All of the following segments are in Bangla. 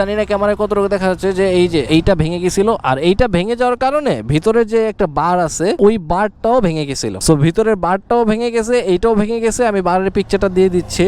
জানি না ক্যামেরায় রোগ দেখা যাচ্ছে যে এই যে এইটা ভেঙে গেছিল আর এইটা ভেঙে যাওয়ার কারণে ভিতরে যে একটা বার আছে, ওই বারটাও ভেঙে গেছিল। সো ভিতরের বারটাও ভেঙে গেছে, এইটাও ভেঙে গেছে, আমি বারের পিকচারটা দিয়ে দিচ্ছি।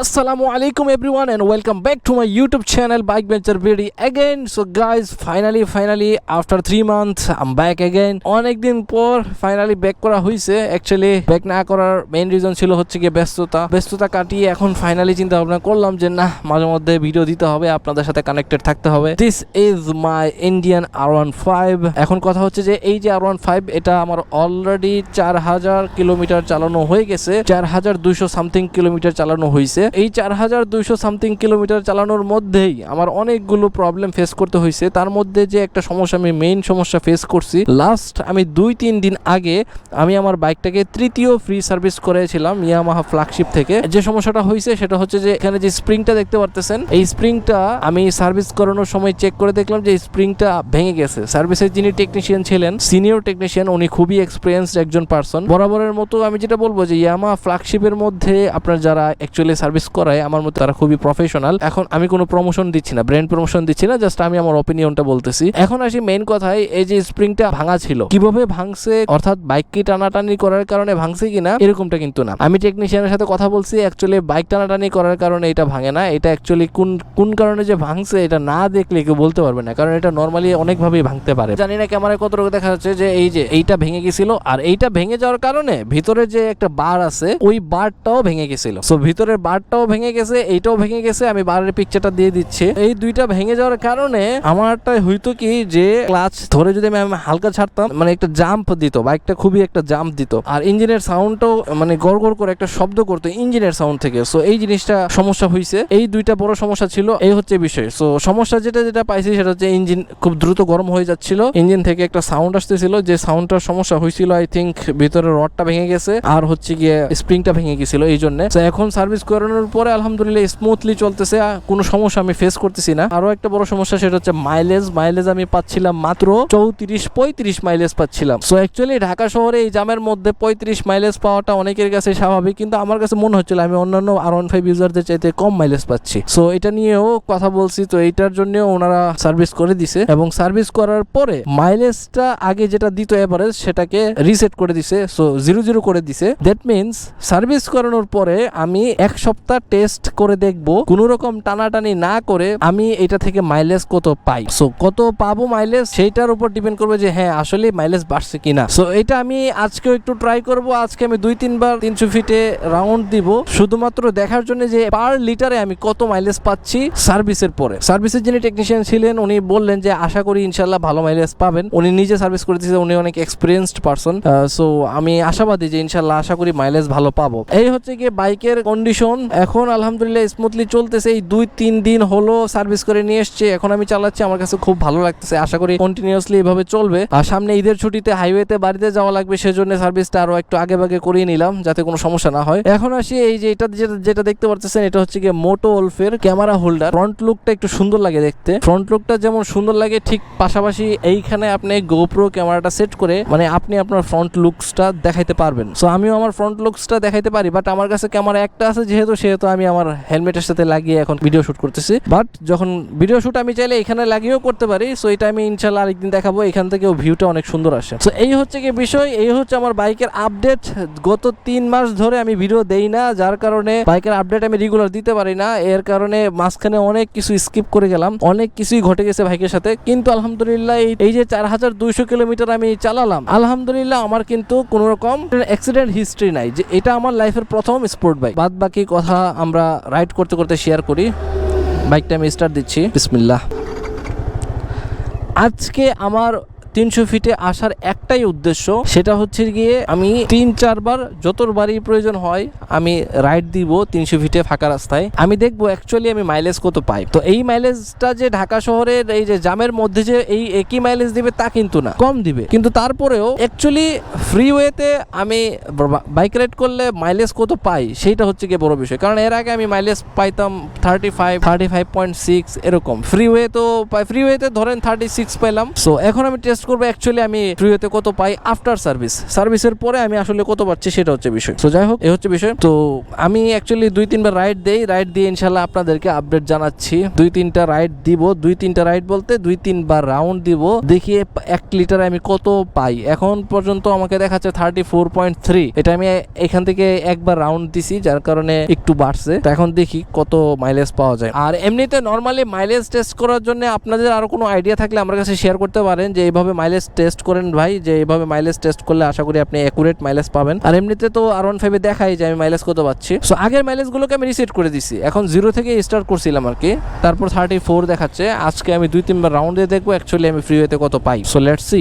Assalamu alaikum everyone and welcome back to my YouTube channel bike Venture Beauty again. So guys, finally finally after 3 months I'm back again. অনেকদিন পর ফাইনালি ব্যাক করা হয়েছে অ্যাকচুয়ালি ব্যাক না করার মেইন রিজন ছিল হচ্ছে গিয়ে ব্যস্ততা। ব্যস্ততা কাটিয়ে এখন ফাইনালি চিন্তা ভাবনা করলাম যে না মাঝে মধ্যে ভিডিও দিতে হবে আপনাদের সাথে কানেক্টেড থাকতে হবে। This is my Indian R one five এখন কথা হচ্ছে যে এই যে আর ওয়ান ফাইভ এটা আমার অলরেডি চার হাজার কিলোমিটার চালানো হয়ে গেছে। চার হাজার দুইশো সামথিং কিলোমিটার চালানো হয়েছে এই চার হাজার দুইশো সামথিং কিলোমিটার চালানোর মধ্যেই আমার অনেকগুলো প্রবলেম ফেস করতে হয়েছে তার মধ্যে যে একটা সমস্যা, আমি মেইন সমস্যা ফেস করছি। লাস্ট আমি দুই তিন দিন আগে আমি আমার বাইকটাকে তৃতীয় ফ্রি সার্ভিস করেছিলাম ইয়ামাহা ফ্ল্যাগশিপ থেকে। যে সমস্যাটা হয়েছে সেটা হচ্ছে যে এখানে যে স্প্রিংটা দেখতে পারতেছেন, এই স্প্রিংটা আমি সার্ভিস করানোর সময় চেক করে দেখলাম যে স্প্রিংটা ভেঙে গেছে। সার্ভিসের যিনি টেকনিশিয়ান ছিলেন সিনিয়র টেকনিশিয়ান উনি খুবই এক্সপিরিয়েন্সড একজন পার্সন বরাবরের মতো আমি যেটা বলব যে ইয়ামা ফ্ল্যাগশিপের মধ্যে আপনার যারা অ্যাকচুয়ালি সার্ভিস করায় আমার মধ্যে তারা খুবই প্রফেশনাল এখন আমি কোনো প্রমোশন দিচ্ছি না ব্র্যান্ড প্রমোশন দিচ্ছি না জাস্ট আমি আমার অপিনিয়নটা বলতেছি। এখন আসি মেইন কথায়, এই যে স্প্রিংটা ভাঙা ছিল, কীভাবে ভাঙছে, অর্থাৎ বাইক কি টানাটানি করার কারণে ভাঙছে কিনা, এরকমটা কিন্তু না। আমি টেকনিশিয়ানের সাথে কথা বলছি অ্যাকচুয়ালি বাইক টানাটানি করার কারণে এটা ভাঙে না, এটা অ্যাকচুয়ালি কোন কোন কারণে যে ভাঙছে এটা না দেখলে কেউ বলতে পারবে না, কারণ এটা নর্মালি অনেকভাবেই ভাঙতে পারে। জানি না ক্যামেরায় কতটুকু দেখা যাচ্ছে যে এই যে এইটা ভেঙে গেছিল, আর এইটা ভেঙে যাওয়ার কারণে ভিতরে যে একটা বার আছে, ওই বারটাও ভেঙে গেছিল। সো ভিতরের বারটাও ভেঙে গেছে, এইটাও ভেঙে গেছে, আমি বারের পিকচারটা দিয়ে দিচ্ছি। এই দুইটা ভেঙে যাওয়ার কারণে আমারটা হইতো কি যে ক্লাচ ধরে যদি আমি হালকা ছাড়তাম মানে একটা জাম্প দিত বাইকটা খুবই একটা জাম্প দিত। আর ইঞ্জিনের সাউন্ডটাও মানে গড় করে একটা শব্দ করতো ইঞ্জিনের সাউন্ড থেকে। সো এই জিনিসটা সমস্যা হয়েছে এই দুইটা বড় সমস্যা ছিল, এই হচ্ছে বিষয়। সো সমস্যা যেটা যেটা পাইছি সেটা হচ্ছে ইঞ্জিন খুব দ্রুত গরম হয়ে যাচ্ছিল। ইঞ্জিন থেকে একটা সাউন্ড আসতেছিল, যে সাউন্ডটার সমস্যা হয়েছিল আই থিঙ্ক ভিতরে রডটা ভেঙে গেছে, আর হচ্ছে গিয়ে স্প্রিংটা ভেঙে গেছিল এই জন্য এখন সার্ভিস করানোর পরে আলহামদুলিল্লাহ স্মুথলি চলতেছে কোনো সমস্যা আমি ফেস করতেছি না। আরও একটা বড় সমস্যা সেটা হচ্ছে মাইলেজ মাইলেজ আমি পাচ্ছিলাম মাত্র চৌত্রিশ, পঁয়ত্রিশ মাইলেজ পাচ্ছিলাম। সো অ্যাকচুয়ালি ঢাকা শহরে এই জামের মধ্যে পঁয়ত্রিশ মাইলেজ পাওয়াটা অনেকের কাছে স্বাভাবিক, কিন্তু আমার কাছে মনে হচ্ছিল আমি অন্যান্য আর ওয়ান ফাইভ ইউজারদের চাইতে কম মাইলেজ পাচ্ছি। সো এটা নিয়েও কথা বলছি, তো এইটার জন্য ওনারা সার্ভিস করে দিছে। এবং সার্ভিস করার পরে মাইলেজটা আগে যেটা দিত এভারেজ সেটাকে রিসেট করে দিছে। সো জিরো জিরো করে দিছে। দ্যাট মিনস সার্ভিস করানোর পরে আমি এক সপ্তাহ টেস্ট করে দেখব। কোনো রকম টানাটানি না করে আমি এটা থেকে মাইলেজ কত পাই। সো কত পাবো মাইলেজ সেইটার উপর ডিপেন্ড করবে যে হ্যাঁ আসলে মাইলেজ বাড়ছে কিনা। সো এটা আমি আজকেও একটু ট্রাই করব। আজকে আমি দুই, তিনবার তিনশো ফিটে রাউন্ড দিব। শুধুমাত্র দেখার জন্য যে পার লিটারে আমি কত মাইলেজ পাচ্ছি সার্ভিসের পরে। সার্ভিসের যিনি টেকনিশিয়ান ছিলেন, উনি বললেন যে, আশা করি ইনশাল্লাহ ভালো মাইলেজ পাবেন। উনি নিজে সার্ভিস করে দিয়েছে উনি অনেক এক্সপিরিয়েন্সড পার্সন সো আমি আশাবাদী যে ইনশাল্লাহ আশা করি মাইলেজ ভালো পাবো। এই হচ্ছে গিয়ে বাইকের কন্ডিশন এখন আলহামদুলিল্লাহ স্মুথলি চলতেছে। এই দুই, তিন দিন হলো সার্ভিস করে নিয়ে এসছে। এখন আমি চালাচ্ছি। আমার কাছে খুব ভালো লাগতেছে। আশা করি কন্টিনিউয়াসলি এভাবে চলবে। আর সামনে ঈদের ছুটিতে হাইওয়েতে বাড়িতে যাওয়া লাগবে। সেজন্য সার্ভিসটা আরও একটু আগে ভাগে করিয়ে নিলাম, যাতে কোনো সমস্যা না হয়। এখন আসি এই যে এটা যেটা যেটা দেখতে পাচ্ছেন এটা হচ্ছে গিয়ে মোটো ওলফের ক্যামেরা হোল্ডার ফ্রন্ট লুকটা একটু সুন্দর লাগে দেখতে। ফ্রন্ট লুকটা যেমন সুন্দর লাগে, ঠিক পাশাপাশি এইখানে আপনি গোপ্রো ক্যামেরাটা সেট করে মানে আপনি আপনার ফ্রন্ট লুকসটা দেখাইতে পারবেন। সো আমিও আমার ফ্রন্ট লুকসটা দেখাইতে পারি। বাট আমার কাছে ক্যামেরা একটা আছে, যেহেতু সেহেতু আমি আমার হেলমেটের সাথে লাগিয়ে এখন ভিডিও শুট করতেছি। বাট যখন ভিডিও শুট আমি চাইলে এখানে লাগিয়েও করতে পারি সো এটা আমি ইনশাল্লাহ আরেকদিন দেখাবো, এখান থেকেও ভিউটা অনেক সুন্দর আসে। সো এই হচ্ছে কি বিষয়, এই হচ্ছে আমার বাইকের আপডেট গত তিন মাস ধরে আমি ভিডিও দেই না, যার কারণে বাইকের আপডেট আমি রেগুলার দিতে পারি না। এর কারণে মাঝখানে অনেক কিছু স্কিপ করে গেলাম, অনেক কিছুই ঘটে গেছে বাইকের সাথে। কিন্তু আলহামদুলিল্লাহ এই যে চার হাজার দুইশো কিলোমিটার আমি চালালাম, আলহামদুলিল্লাহ আমার কিন্তু কোনো রকম অ্যাক্সিডেন্ট হিস্ট্রি নাই, যে এটা আমার লাইফের প্রথম স্পোর্ট বাইক বাদ বাকি কথা আমরা রাইড করতে করতে শেয়ার করি। বাইকটা আমি স্টার্ট দিচ্ছি। বিসমিল্লাহ। আজকে আমার তিনশো ফিটে আসার একটাই উদ্দেশ্য, সেটা হচ্ছে গিয়ে আমি তিন, চারবার যতবারই প্রয়োজন হয় আমি রাইড দিব তিনশো ফিটে ফাঁকা রাস্তায়। আমি দেখব অ্যাকচুয়ালি আমি মাইলেজ কত পাই। তো এই মাইলেজটা যে ঢাকা শহরের এই যে জামের মধ্যে যে এই একই মাইলেজ দিবে তা কিন্তু না, কম দিবে। কিন্তু তারপরেও অ্যাকচুয়ালি ফ্রিওয়েতে আমি বাইক রাইড করলে মাইলেজ কত পাই, সেইটা হচ্ছে গিয়ে বড় বিষয়। কারণ এর আগে আমি মাইলেজ পাইতাম thirty five thirty five point six এরকম। ফ্রিওয়ে তো ফ্রিওয়েতে ধরেন থার্টি সিক্স পেলাম সো এখন আমি টেস্ট করব অ্যাকচুয়ালি আমি ফ্রিওয়েতে কত পাই আফটার সার্ভিস সার্ভিসের পরে আমি আসলে কত পাচ্ছি সেটা হচ্ছে বিষয়। তো যাই হোক, এ হচ্ছে বিষয়। তো আমি অ্যাকচুয়ালি দুই তিনবার রাইড দেই। রাইড দিয়ে ইনশাল্লাহ আপনাদেরকে আপডেট জানাচ্ছি। দুই তিনটা রাইড দিব। দুই তিনটা রাইড বলতে দুই তিনবার রাউন্ড দিব। দেখি এক লিটারে আমি কত পাই। এখন পর্যন্ত আমাকে দেখাচ্ছে থার্টি ফোর পয়েন্ট থ্রি এটা আমি এখান থেকে একবার রাউন্ড দিছি, যার কারণে একটু বাড়ছে। তো এখন দেখি কত মাইলেজ পাওয়া যায়। আর এমনিতে নর্মালি মাইলেজ টেস্ট করার জন্য আপনাদের আরও কোনো আইডিয়া থাকলে আমার কাছে শেয়ার করতে পারেন যে এইভাবে মাইলেজ টেস্ট করেন ভাই, যে এইভাবে মাইলেজ টেস্ট করলে আশা করি আপনি অ্যাকুরেট মাইলেজ পাবেন। আর এমনিতে তো আর ওয়ান ফাইভে দেখাই যে আমি মাইলেজ কত পাচ্ছি। সো আগের মাইলেজগুলোকে আমি রিসেট করে দিছি। এখন জিরো থেকে স্টার্ট করছিলাম আর কি। তারপর থার্টি ফোর দেখাচ্ছে। আজকে আমি দুই তিনবার রাউন্ডে দেখব। অ্যাকচুয়ালি আমি ফ্রি ফ্রিওয়েতে কত পাই। So let's see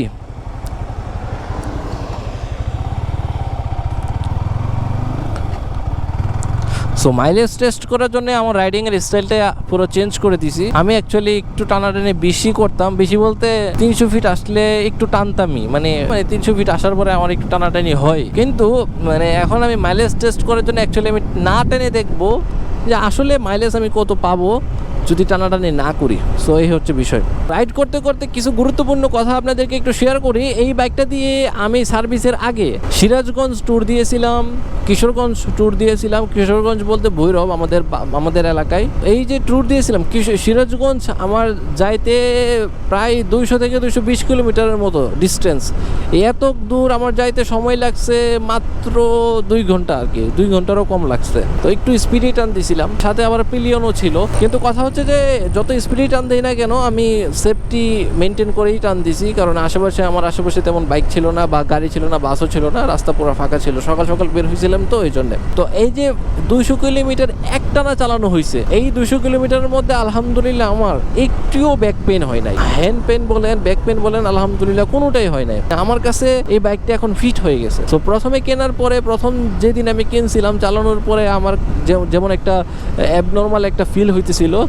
so mileage test করার জন্য আমার রাইডিং এর স্টাইলটা পুরো চেঞ্জ করে দিছি। আমি অ্যাকচুয়ালি একটু টানাটানি বেশি করতাম। বেশি বলতে তিনশো ফিট আসলে একটু টানতামই। মানে মানে তিনশো ফিট আসার পরে আমার একটু টানাটানি হয়। কিন্তু মানে এখন আমি মাইলেজ টেস্ট করার জন্য অ্যাকচুয়ালি আমি না টেনে দেখব যে আসলে মাইলেজ আমি কত পাবো। যদি টানাটানি না করি সো এই হচ্ছে বিষয়। রাইড করতে করতে কিছু গুরুত্বপূর্ণ কথা আপনাদেরকে একটু শেয়ার করি। এই বাইকটা দিয়ে আমি সার্ভিসের আগে সিরাজগঞ্জ ট্যুর দিয়েছিলাম, কিশোরগঞ্জ ট্যুর দিয়েছিলাম। কিশোরগঞ্জ বলতে ভৈরব আমাদের আমাদের এলাকায়। এই যে ট্যুর দিয়েছিলাম সিরাজগঞ্জ আমার যাইতে প্রায় দুইশো থেকে দুইশো বিশ কিলোমিটারের মতো ডিস্টেন্স এত দূর আমার যাইতে সময় লাগছে মাত্র দুই ঘণ্টা আর কি, দুই ঘন্টারও কম লাগছে। তো একটু স্পিডে টান দিয়েছিলাম সাথে আবার পিলিয়নও ছিল। কিন্তু কথা হচ্ছে যে যত স্পিডে টান দিই না কেন, আমি সেফটি মেনটেন করেই টান দিছি। কারণ আশেপাশে, আমার আশেপাশে তেমন বাইক ছিল না বা গাড়ি ছিল না বাসও ছিল না, রাস্তা পুরো ফাঁকা ছিল। সকাল সকাল বের হয়েছিলাম তো এই জন্য। তো এই যে দুইশো কিলোমিটার একটানা চালানো হয়েছে এই দুইশো কিলোমিটারের মধ্যে আলহামদুলিল্লাহ আমার একটুও ব্যাক পেন হয় নাই। হ্যান্ড পেন বলেন ব্যাক পেন বলেন, আলহামদুলিল্লাহ কোনোটাই হয় নাই। আমার কাছে এই বাইকটা এখন ফিট হয়ে গেছে। তো প্রথমে কেনার পরে, প্রথম যেদিন আমি কিনছিলাম, চালানোর পরে আমার যেমন একটা অ্যাবনর্মাল একটা ফিল হইতেছিল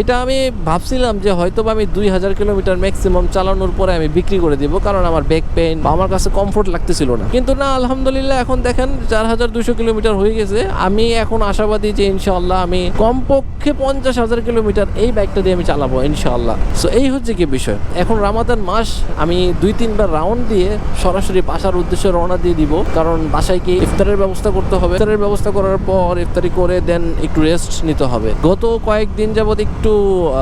এটা আমি ভাবছিলাম যে হয়তো আমি দুই হাজার কিলোমিটার ম্যাক্সিমাম চালানোর পরে আমি বিক্রি করে দিব, কারণ আমার ব্যাক পেন বা আমার কাছে কমফোর্ট লাগতেছিল না। কিন্তু না, আলহামদুলিল্লাহ এখন দেখেন চার হাজার দুশো কিলোমিটার হয়ে গেছে। আমি এখন আশাবাদী যে ইনশাল্লাহ আমি কমপক্ষে পঞ্চাশ হাজার কিলোমিটার এই বাইকটা দিয়ে আমি চালাবো ইনশাআল্লাহ। সো এই হচ্ছে কি বিষয়? এখন রামাদান মাস, আমি দুই তিনবার রাউন্ড দিয়ে সরাসরি বাসার উদ্দেশ্যে রওনা দিয়ে দিব। কারণ বাসায় কি ইফতারের ব্যবস্থা করতে হবে? ইফতারের ব্যবস্থা করার পর ইফতারি করে দেন একটু রেস্ট নিতে হবে। গত কয়েকদিন যাবত একটু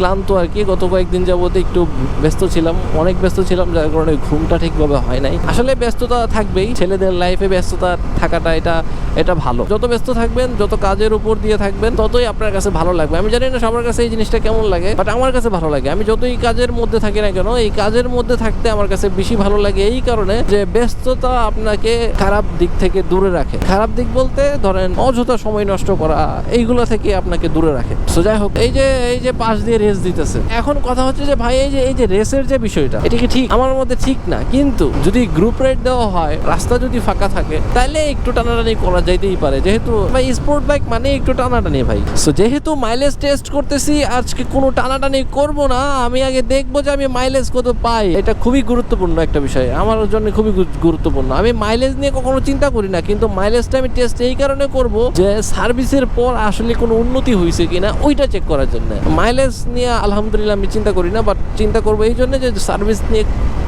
ক্লান্ত আর কি। গত কয়েকদিন যাবত একটু ব্যস্ত ছিলাম, অনেক ব্যস্ত ছিলাম, যার কারণে ঘুমটা ঠিকভাবে হয় নাই। আসলে ব্যস্ততা থাকবেই, ছেলেদের লাইফে ব্যস্ততা থাকাটা এটা এটা ভালো। যত ব্যস্ত থাকবেন, যত কাজের উপর দিয়ে থাকবেন, ততই আপনার কাছে ভালো লাগবে। আমি জানি না সবার কাছে এই জিনিসটা কেমন লাগে বাট আমার কাছে ভালো লাগে। আমি যতই কাজের মধ্যে থাকি না কেন, এই কাজের মধ্যে থাকতে আমার কাছে বেশি ভালো লাগে এই কারণে যে ব্যস্ততা আপনাকে খারাপ দিক থেকে দূরে রাখে। খারাপ দিক বলতে ধরেন অযথা সময় নষ্ট করা, এইগুলো থেকে আপনাকে দূরে রাখে। সো যাই হোক, এই যে, এই যে পাশ দিয়ে রেস দিতেছে। এখন কথা হচ্ছে যে ভাই, এই যে এই যে রেসের যে বিষয়টা, এটা কি ঠিক? আমার মধ্যে ঠিক না। কিন্তু যদি গ্রুপ রাইড দেওয়া হয়, রাস্তা যদি ফাঁকা থাকে, তাহলে একটু টানাটানি করা যাইতেই পারে। যেহেতু ভাই স্পোর্ট বাইক মানে একটু টানাটানি ভাই। সো যেহেতু মাইলেজ টেস্ট করতেছি, আজকে কোনো টানাটানি করব না। আমি আগে দেখব যে আমি মাইলেজ কত পাই। এটা খুবই গুরুত্বপূর্ণ একটা বিষয়। আমার জন্য খুবই গুরুত্বপূর্ণ। আমি মাইলেজ নিয়ে কখনো চিন্তা করি না, কিন্তু মাইলেজটা আমি টেস্ট এই কারণে করব যে সার্ভিসের পর আসলে কোনো উন্নতি হয়েছে কিনা, ওইটা চেক করার জন্য। মাইলেজ নিয়ে আলহামদুলিল্লাহ আমি চিন্তা করি না বাট চিন্তা করব এই জন্য যে সার্ভিস নিয়ে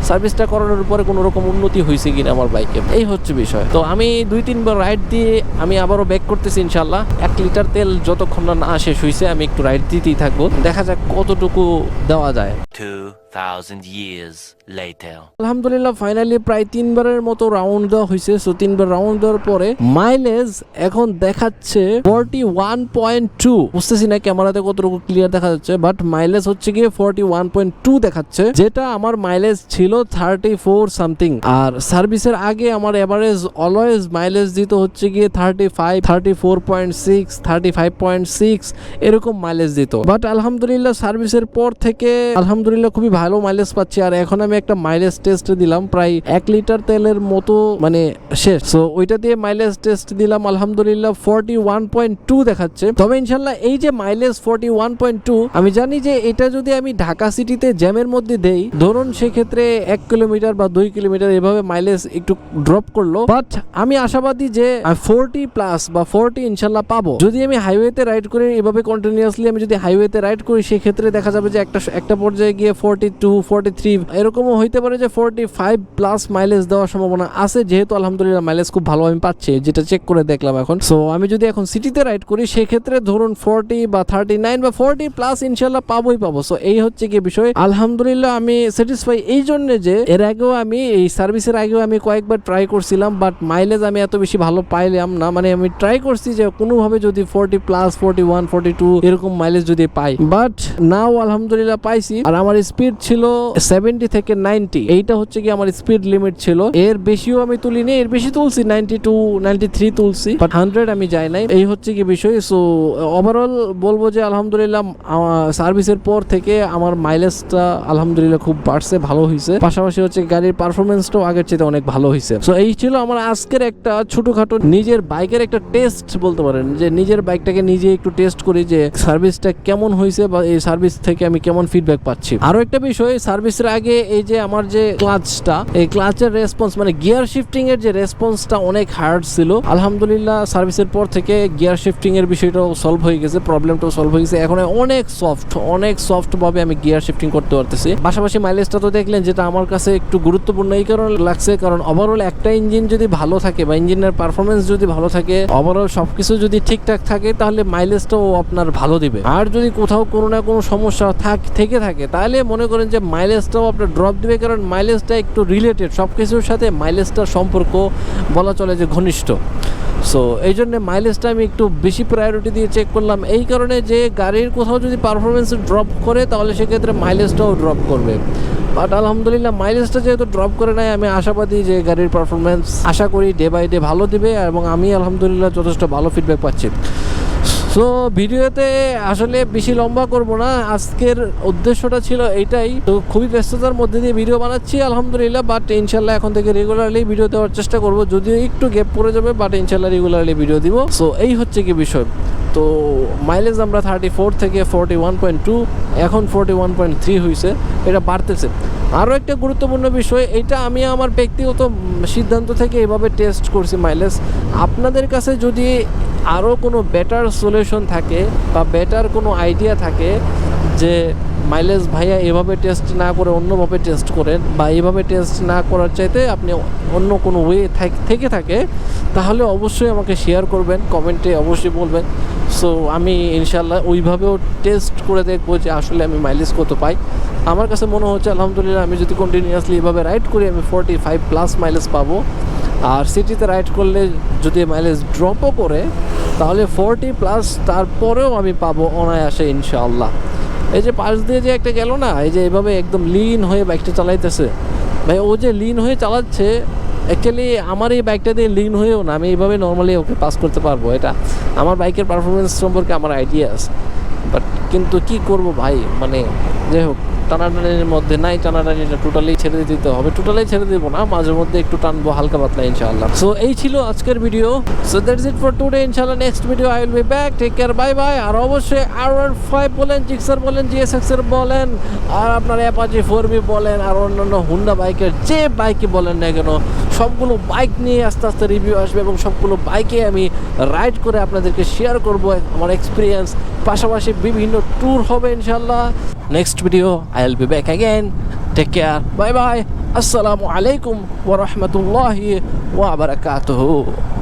সার্ভিসটা করানোর পরে কোনো রকম উন্নতি হয়েছে কিনা আমার বাইকে এই হচ্ছে বিষয়। তো আমি দুই তিনবার রাইড দিয়ে আমি আবারও ব্যাক করতেছি ইনশাল্লাহ এক লিটার তেল যতক্ষণ না শেষ হয়েছে আমি একটু রাইড দিতেই থাকব। দেখা যাক কতটুকু দেওয়া যায়। 2,000 years later. আলহামদুলিল্লাহ ফাইনালি প্রায় তিনবারের মতো রাউন্ড দেওয়া হয়েছে। সো তিনবার রাউন্ড দেওয়ার পরে মাইলেজ এখন দেখাচ্ছে ফর্টি ওয়ান পয়েন্ট টু বুঝতেছি না ক্যামেরাতে কতটুকু ক্লিয়ার দেখা যাচ্ছে বাট মাইলেজ হচ্ছে গিয়ে ফর্টি ওয়ান পয়েন্ট টু দেখাচ্ছে যেটা আমার মাইলেজ ছিল থার্টি ফোর সামথিং আর সার্ভিসের আগে আমার এভারেজ অলওয়েজ মাইলেজ দিত হচ্ছে গিয়ে thirty five thirty four point six thirty five point six এরকম মাইলেজ দিত। বাট আলহামদুলিল্লাহ সার্ভিসের পর থেকে আলহামদুলিল্লাহ খুবই ভালো মাইলেজ পাচ্ছি। আর এখন আমি একটা মাইলেজ টেস্ট দিলাম, প্রায় এক লিটার তেলের মতো মানে শেষ। সো ওইটা দিয়ে মাইলেজ টেস্ট দিলাম, আলহামদুলিল্লাহ ফোরটি ওয়ান পয়েন্ট টু দেখাচ্ছে। তবে ইনশাল্লাহ এই যে mileage forty one point two আমি জানি যে এটা যদি আমি ঢাকা সিটিতে জ্যামের মধ্যে দেই, ধরুন সেক্ষেত্রে এক কিলোমিটার বা দুই কিলোমিটার এভাবে মাইলেজ একটু ড্রপ করল। বাট আমি আশাবাদী যে ফোরটি প্লাস বা ফোরটি ইনশাল্লাহ পাবো। যদি আমি হাইওয়েতে রাইড করি, এভাবে কন্টিনিউয়াসলি আমি যদি হাইওয়েতে রাইড করি, সেক্ষেত্রে দেখা যাবে যে একটা একটা পর্যায়ে গিয়ে ফোরটি টু ফোরটি থ্রি এরকমও হইতে পারে যে ফোরটি ফাইভ প্লাস মাইলেজ দেওয়ার সম্ভাবনা আছে। যেহেতু আলহামদুলিল্লাহ মাইলেজ খুব ভালো আমি পাচ্ছি, যেটা চেক করে দেখলাম এখন। সো আমি যদি এখন সিটিতে রাইড করি, সেক্ষেত্রে ধরুন ফোরটি বা থার্টি নাইন বা ফোরটি প্লাস ইনশাল্লাহ পাবোই পাবো। সো এই হচ্ছে কি বিষয়। আলহামদুলিল্লাহ আমি স্যাটিসফাই এই জন্য যে এর আগেও আমি, এই সার্ভিসের আগেও আমি কয়েকবার ট্রাই করছিলাম বাট মাইলেজ আমি এত বেশি ভালো পাইলাম না। মানে আমি ট্রাই করছি যে কোনোভাবে যদি forty plus forty one forty two এরকম মাইলেজ যদি পাই। বাট নাও আলহামদুলিল্লাহ পাইছি। আর আমার স্পিড ছিল সেভেন্টি থেকে নাইনটি এইটা হচ্ছে কি আমার স্পিড লিমিট ছিল। এর বেশিও আমি তুলিনি, এর বেশি তুলছি নাইনটি টু নাইনটি থ্রি তুলছি বাট হান্ড্রেড আমি যাই নাই। এই হচ্ছে কি বিষয়। সো ওভারঅল বলব যে আলহামদুলিল্লাহ সার্ভিসের পর থেকে আমার মাইলেজটা আলহামদুলিল্লাহ খুব বাড়ছে, ভালো হয়েছে পাশাপাশি হচ্ছে গাড়ির পারফরমেন্সটাও আগের চেয়ে অনেক ভালো হয়েছে সো এই ছিল আমার আজকের একটা ছোটোখাটো নিজের বাইকের একটা টেস্ট বলতে পারেন। যে নিজের বাইকটাকে নিজে একটু টেস্ট করি যে সার্ভিসটা কেমন হয়েছে বা এই সার্ভিস থেকে আমি কেমন ফিডব্যাক পাচ্ছি। আরও একটা বিষয় সার্ভিসের আগে এই যে আমার যে ক্লাচটা এই ক্লাচের রেসপন্স মানে গিয়ার শিফটিং এর যে রেসপন্সটা অনেক হার্ড ছিল। আলহামদুলিল্লাহ সার্ভিসের পর থেকে গিয়ার শিফটিং এর বিষয়টাও সলভ হয়ে গেছে প্রবলেমটাও সলভ হয়ে গেছে। এখন অনেক সফট অনেক সফট ভাবে আমি গিয়ার শিফটিং করতে পারতেছি। পাশাপাশি মাইলেজটা তো দেখলেন, যেটা আমার কাছে একটু গুরুত্বপূর্ণ, এই কারণে লাগছে। কারণ ওভারঅল একটা ইঞ্জিন যদি ভালো থাকে বা ইঞ্জিনের পারফরমেন্স যদি ভালো থাকে ওভারঅল সবকিছু যদি ঠিকঠাক থাকে, তাহলে মাইলেজটাও আপনার ভালো দিবে। আর যদি কোথাও কোনো না কোনো সমস্যা থাক, থেকে থাকে তাহলে মনে করেন যে মাইলেজটাও আপনার ড্রপ দেবে, কারণ মাইলেজটা একটু রিলেটেড সব কিছুর সাথে মাইলেজটার সম্পর্ক বলা চলে যে ঘনিষ্ঠ। সো এই জন্যে মাইলেজটা আমি একটু বেশি প্রায়োরিটি দিয়ে চেক করলাম। এই কারণে যে গাড়ির কোথাও যদি পারফরমেন্স ড্রপ করে, তাহলে সেক্ষেত্রে মাইলেজটাও ড্রপ করবে। বাট আলহামদুলিল্লাহ মাইলেজটা যেহেতু ড্রপ করে নাই, আমি আশাবাদী যে গাড়ির পারফরমেন্স আশা করি ডে বাই ডে ভালো দিবে, এবং আমি আলহামদুলিল্লাহ যথেষ্ট ভালো ফিডব্যাক পাচ্ছি। সো ভিডিওতে আসলে বেশি লম্বা করব না। আজকের উদ্দেশ্যটা ছিল এইটাই। তো খুবই ব্যস্ততার মধ্যে দিয়ে ভিডিও বানাচ্ছি, আলহামদুলিল্লাহ। বাট ইনশাল্লাহ এখন থেকে রেগুলারলি ভিডিও দেওয়ার চেষ্টা করব। যদিও একটু গ্যাপ পড়ে যাবে বাট ইনশাল্লাহ রেগুলারলি ভিডিও দিব। সো এই হচ্ছে কি বিষয়? তো মাইলেজ আমরা থার্টি ফোর থেকে ফোরটি ওয়ান পয়েন্ট টু এখন ফোরটি ওয়ান পয়েন্ট থ্রি হয়েছে এটা বাড়তেছে। আরও একটা গুরুত্বপূর্ণ বিষয়, এটা আমি আমার ব্যক্তিগত সিদ্ধান্ত থেকে এভাবে টেস্ট করছি মাইলেজ আপনাদের কাছে যদি আরও কোনো বেটার সলিউশন থাকে বা বেটার কোনো আইডিয়া থাকে যে মাইলেজ ভাইয়া এভাবে টেস্ট না করে অন্যভাবে টেস্ট করেন বা এইভাবে টেস্ট না করার চাইতে আপনি অন্য কোনো ওয়ে থেকে, থাকে তাহলে অবশ্যই আমাকে শেয়ার করবেন কমেন্টে অবশ্যই বলবেন। সো আমি ইনশাল্লাহ ওইভাবেও টেস্ট করে দেখব যে আসলে আমি মাইলেজ কত পাই। আমার কাছে মনে হচ্ছে আলহামদুলিল্লাহ আমি যদি কন্টিনিউয়াসলি এভাবে রাইড করি, আমি ফোরটি ফাইভ প্লাস মাইলেজ পাবো। আর সিটিতে রাইড করলে যদি মাইলেজ ড্রপও করে তাহলে ফোরটি প্লাস তারপরেও আমি পাবো অনায়াসে ইনশাআল্লাহ। এই যে পাশ দিয়ে যে একটা গেল না, এই যে এভাবে একদম লিন হয়ে বাইকটা চালাইতেছে। ভাই, ও যে লিন হয়ে চালাচ্ছে অ্যাকচুয়ালি আমার এই বাইকটা দিয়ে লিন হয়েও না, আমি এইভাবে নর্মালি ওকে পাস করতে পারব। এটা আমার বাইকের পারফরমেন্স সম্পর্কে আমার আইডিয়া আছে বাট কিন্তু কি করব ভাই? মানে যাই হোক। টানাটানির মধ্যে নাই, টানাটানিটা টোটালি ছেড়ে দিতে হবে। টোটালি ছেড়ে দেবো না, মাঝে মধ্যে একটু টানবো, হালকা পাতলা ইনশাআল্লাহ। সো এই ছিল আজকের video so that's it for today ইনশাআল্লাহ next video I will be back take care bye bye আর অবশ্যই আর ওয়ান ফাইভ বলেন জিক্সার বলেন জিএসএক্স এর বলেন, আর আপনার অ্যাপাচি ফোর বি বলেন, আর অন্যান্য হুন্ডা বাইকের যে বাইকে বলেন না কেন, সবগুলো বাইক নিয়ে আস্তে আস্তে রিভিউ আসবে এবং সবগুলো বাইকে আমি রাইড করে আপনাদেরকে শেয়ার করব। আমার এক্সপিরিয়েন্স পাশাপাশি বিভিন্ন ট্যুর হবে ইনশাল্লাহ next video I will be back again take care bye bye আসসালামু আলাইকুম ওয়া রাহমাতুল্লাহি ওয়া বারাকাতুহু